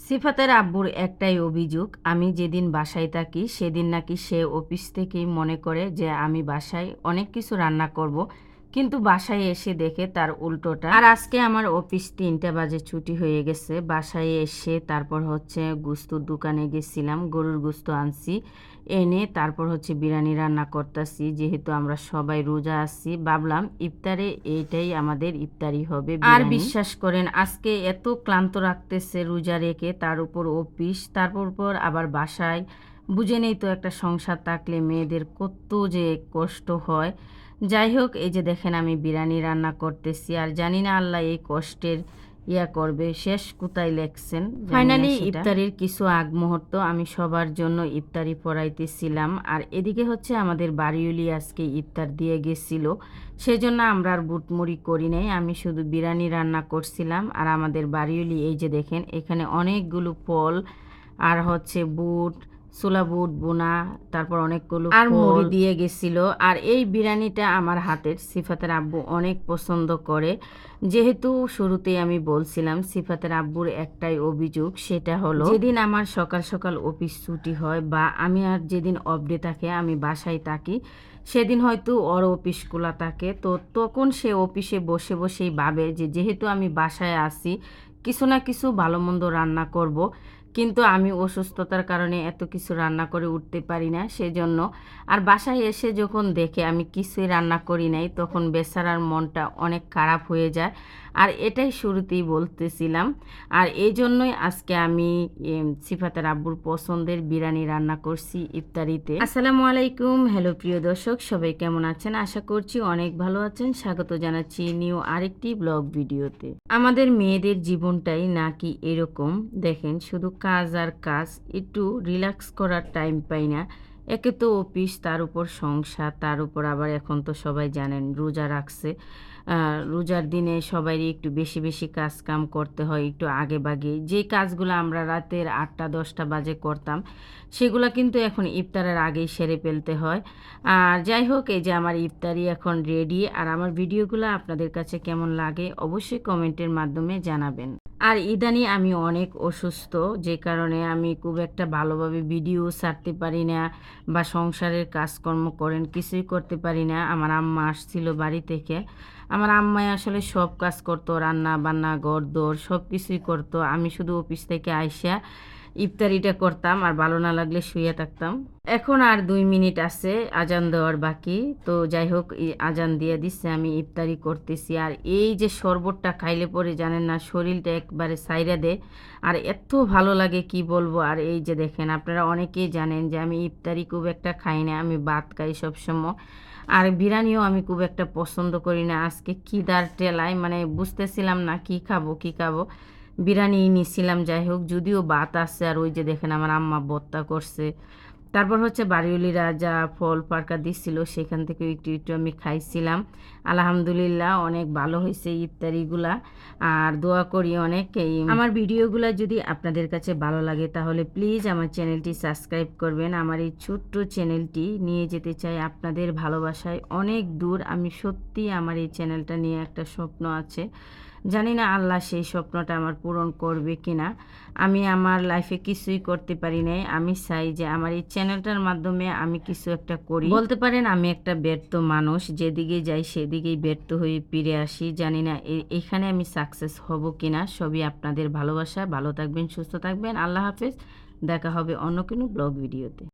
সিফাতের আব্বুর একটাই অভিযোগ, আমি যেদিন বাসায় থাকি সেদিন নাকি সে অফিস থেকেই মনে করে যে আমি বাসায় অনেক কিছু রান্না করব। কিন্তু বাসায় এসে দেখে তার উল্টোটা। আর আজকে আমার অফিস তিনটা বাজে ছুটি হয়ে গেছে। বাসায় এসে তারপর হচ্ছে গুস্তুর দোকানে গেছিলাম, গরুর গুস্ত আনছি। এনে তারপর হচ্ছে বিরিয়ানি রান্না করতেছি। যেহেতু আমরা সবাই রোজা আছি, ভাবলাম ইফতারে এইটাই আমাদের ইফতারি হবে আর বিশ্বাস করেন, আজকে এত ক্লান্ত রাখতেছে রোজা রেখে, তার উপর অফিস, তারপর পর আবার বাসায়। বুঝে নেই তো একটা সংসার থাকলে মেয়েদের কত যে কষ্ট হয়। যাই হোক এই যে দেখেন আমি বিরিয়ানি রান্না করতেছি আর জানি না আল্লাহ এই কষ্টের ইয়া করবে। শেষ কোথায় লেখছেন? ফাইনালি ইফতারির কিছু আগ মুহূর্ত আমি সবার জন্য ইফতারি পড়াইতেছিলাম আর এদিকে হচ্ছে আমাদের বাড়িউলি আজকে ইফতার দিয়ে গেছিল সেজন্য আমরা আর বুটমুড়ি করি নাই। আমি শুধু বিরিয়ানি রান্না করছিলাম আর আমাদের বাড়িউলি এই যে দেখেন এখানে অনেকগুলো ফল আর হচ্ছে বুট ছোলা বুট বোনা তারপর অনেকগুলো আর মুড়ি দিয়ে গেছিল। আর এই বিরিয়ানিটা আমার হাতের সিফাতের আব্বু অনেক পছন্দ করে। যেহেতু শুরুতেই আমি বলছিলাম সিফাতের আব্বুর একটাই অভিযোগ সেটা হলো যেদিন আমার সকাল সকাল অফিস ছুটি হয় বা আমি আর যেদিন অফ ডে থাকে আমি বাসায় থাকি সেদিন হয়তো ওর অফিস খোলা থাকে। তো তখন সে অফিসে বসে বসেই ভাবে যে যেহেতু আমি বাসায় আসি কিছু না কিছু ভালো মন্দ রান্না করব। কিন্তু আমি অসুস্থতার কারণে এত কিছু রান্না করে উঠতে পারি না সেজন্য। আর বাসায় এসে যখন দেখে আমি কিছুই রান্না করি নাই, তখন বেচারার মনটা অনেক খারাপ হয়ে যায়। আর এটাই শুরুতেই বলতেছিলাম। আর এই জন্যই আজকে আমি সিফাতের আব্বুর পছন্দের বিরিয়ানি রান্না করছি ইফতারিতে। আসসালামু আলাইকুম, হ্যালো প্রিয় দর্শক, সবাই কেমন আছেন? আশা করছি অনেক ভালো আছেন। স্বাগত জানাচ্ছি নিউ আরেকটি ব্লগ ভিডিওতে। আমাদের মেয়েদের জীবনটাই নাকি এরকম। দেখেন, শুধু কাজ আর কাজ একটু রিল্যাক্স করার টাইম পাই না। একে তো অফিস, তার উপর সংসার, তার উপর আবার এখন তো সবাই জানেন রোজা রাখছে। রোজার দিনে সবারই একটু বেশি বেশি কাজ কাম করতে হয়, একটু আগে বাগে যে কাজগুলো আমরা রাতের আটটা, দশটা বাজে করতাম, সেগুলো কিন্তু এখন ইফতারের আগেই সেরে ফেলতে হয়। আর যাই হোক, এই যে আমার ইফতারি এখন রেডি আর আমার ভিডিওগুলো আপনাদের কাছে কেমন লাগে অবশ্যই কমেন্টের মাধ্যমে জানাবেন। আর ইদানি আমি অনেক অসুস্থ, যে কারণে আমি খুব একটা ভালোভাবে ভিডিও ছাড়তে পারি না বা সংসারের কাজকর্ম করেন, কিছুই করতে পারি না। আমার আম্মা আসছিল বাড়ি থেকে। আমার আম্মাই আসলে সব কাজ করতো রান্না বান্না ঘর দোর সব কিছুই করতো। আমি শুধু অফিস থেকে আইসা ইফতারিটা করতাম আর ভালো না লাগলে শুয়ে থাকতাম। এখন আর দুই মিনিট আছে, আজান দেওয়ার বাকি। তো যাই হোক আজান দিয়ে দিচ্ছে আমি ইফতারি করতেছি। আর এই যে শরবতটা খাইলে পরে জানেন না, শরীরটা একবারে সাইরা দেয়। আর এত ভালো লাগে, কি বলব? আর এই যে দেখেন, আপনারা অনেকেই জানেন যে আমি ইফতারি খুব একটা খাই না, আমি ভাত খাই সবসময়। আর বিরিয়ানিও আমি খুব একটা পছন্দ করি না। আজকে খিদার টেলায় মানে বুঝতেছিলাম না কি খাব কি খাব। বিরিয়ানি নিয়েছিলাম যাই হোক, যদিও ভাত আছে, আর ওই যে দেখেন আমার আম্মা বত্তা করছে। তারপর হচ্ছে বাড়িওলিরা যা ফল পারকা দিচ্ছিল সেখান থেকে একটু একটু আমি খাইছিলাম। আলহামদুলিল্লাহ, অনেক ভালো হয়েছে ইফতারিগুলা, আর দোয়া করি অনেক এই আমার ভিডিওগুলো যদি আপনাদের কাছে ভালো লাগে, তাহলে প্লিজ আমার চ্যানেলটি সাবস্ক্রাইব করবেন। আমার এই ছোট্ট চ্যানেলটি নিয়ে যেতে চাই আপনাদের ভালোবাসায় অনেক দূর। আমি সত্যি আমার এই চ্যানেলটা নিয়ে একটা স্বপ্ন আছে। জানি না আল্লাহ সেই স্বপ্নটা আমার পূরণ করবে কিনা। আমি আমার লাইফে কিছুই করতে পারি নাই। আমি চাই যে আমার এই চ্যানেলটার মাধ্যমে আমি কিছু একটা করি। বলতে পারেন, আমি একটা ব্যর্থ মানুষ। যেদিকে যাই সেদিকেই ব্যর্থ হয়ে ফিরে আসি। জানি না এখানে আমি সাকসেস হব কিনা। সবই আপনাদের ভালোবাসা। ভালো থাকবেন, সুস্থ থাকবেন। আল্লাহ হাফেজ। দেখা হবে অন্য কোনো ব্লগ ভিডিওতে